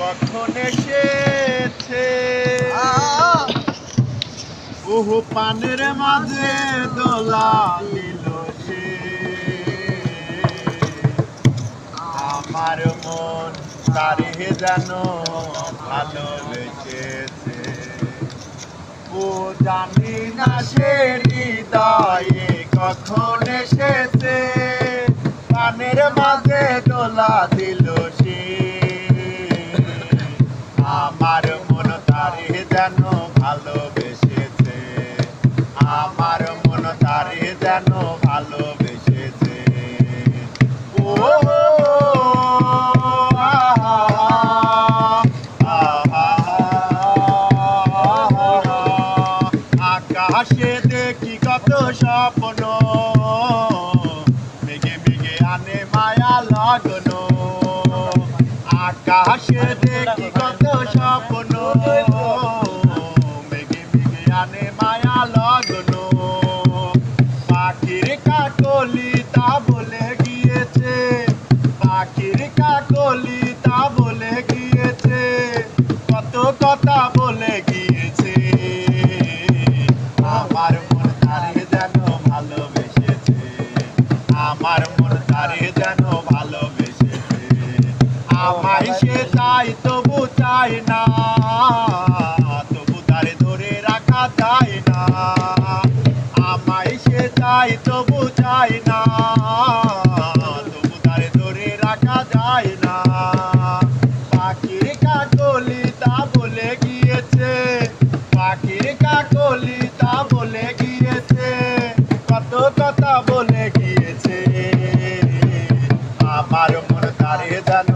কখন এসেছে। ওহো পানের মাঝে দোলা দিল সে। আমার মন তারে যেন ভালোবেসেছে ও জানি না সে হৃদয়ে কখন এসেছে। পানের মাঝে দোলা দিল আমার মন তারে যেন ভালোবেসেছে। আমার মন তারে যেন ভালোবেসেছে। ও আকাশে দেখি কত স্বপ্ন। মেঘে মেঘে আনে মায়া, লগন। আকাশে দেখি কত স্বপ্ন। চাই না। তবু তারে ধরে রাখা যায় না। আমায় সে চাই তবু চাই না। তবু তারে ধরে রাখা যায় না। পাখির কাকলি তা বলে গিয়েছে। পাখির কাকলি তা বলে গিয়েছে। কত কথা বলে গিয়েছে। আমার মন তারে আমার